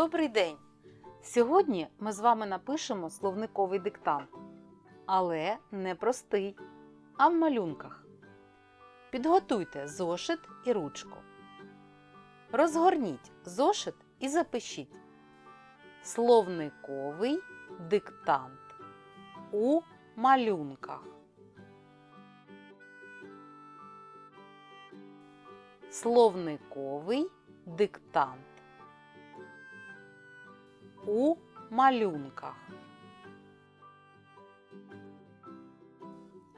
Добрий день! Сьогодні ми з вами напишемо словниковий диктант, але не простий, а в малюнках. Підготуйте зошит і ручку. Розгорніть зошит і запишіть. Словниковий диктант у малюнках. Словниковий диктант у малюнках.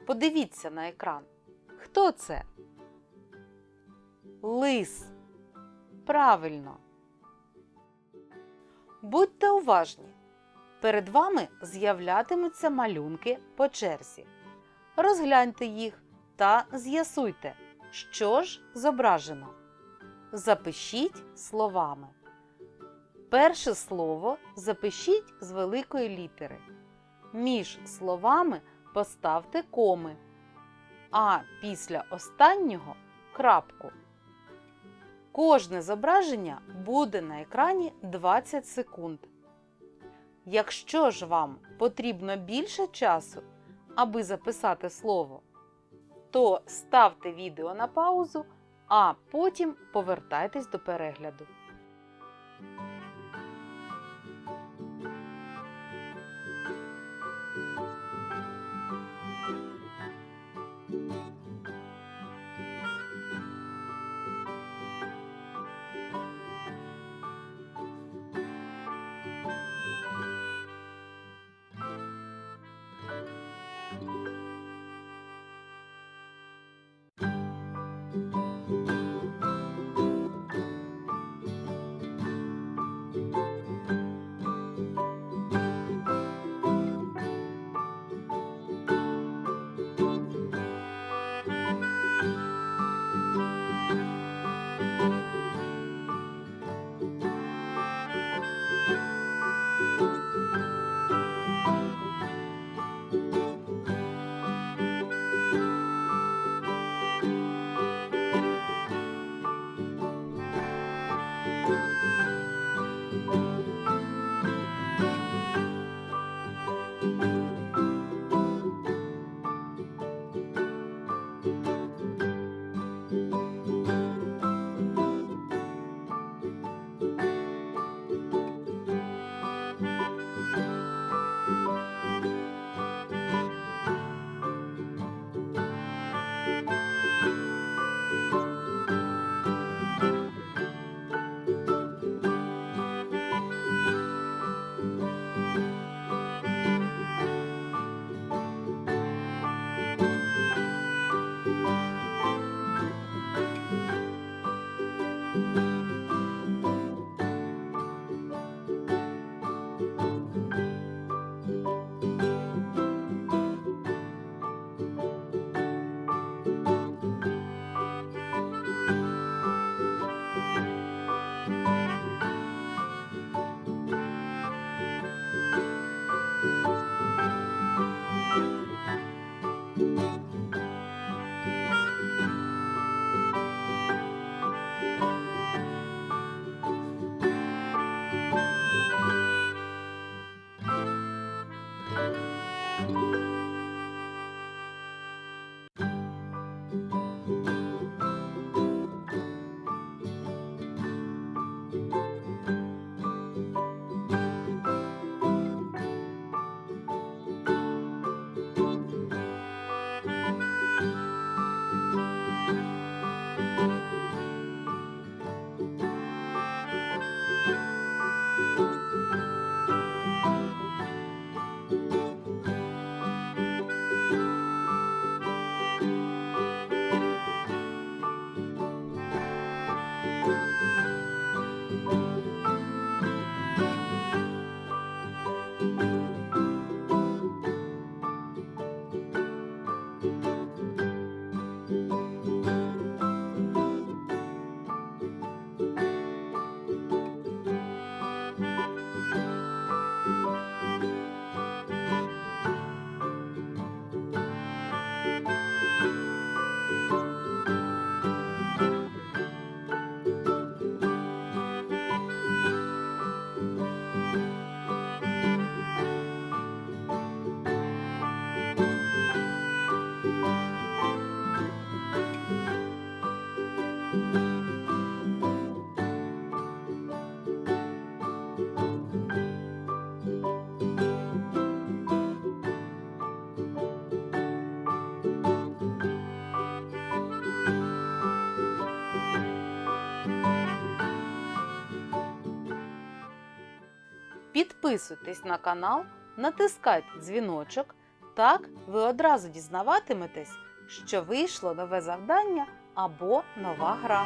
Подивіться на екран. Хто це? Лис. Правильно. Будьте уважні. Перед вами з'являтимуться малюнки по черзі. Розгляньте їх та з'ясуйте, що ж зображено. Запишіть словами. Перше слово запишіть з великої літери. Між словами поставте коми, а після останнього крапку. Кожне зображення буде на екрані 20 секунд. Якщо ж вам потрібно більше часу, аби записати слово, то ставте відео на паузу, а потім повертайтесь до перегляду. Підписуйтесь на канал, натискайте дзвіночок. Так ви одразу дізнаватиметесь, що вийшло нове завдання або нова гра.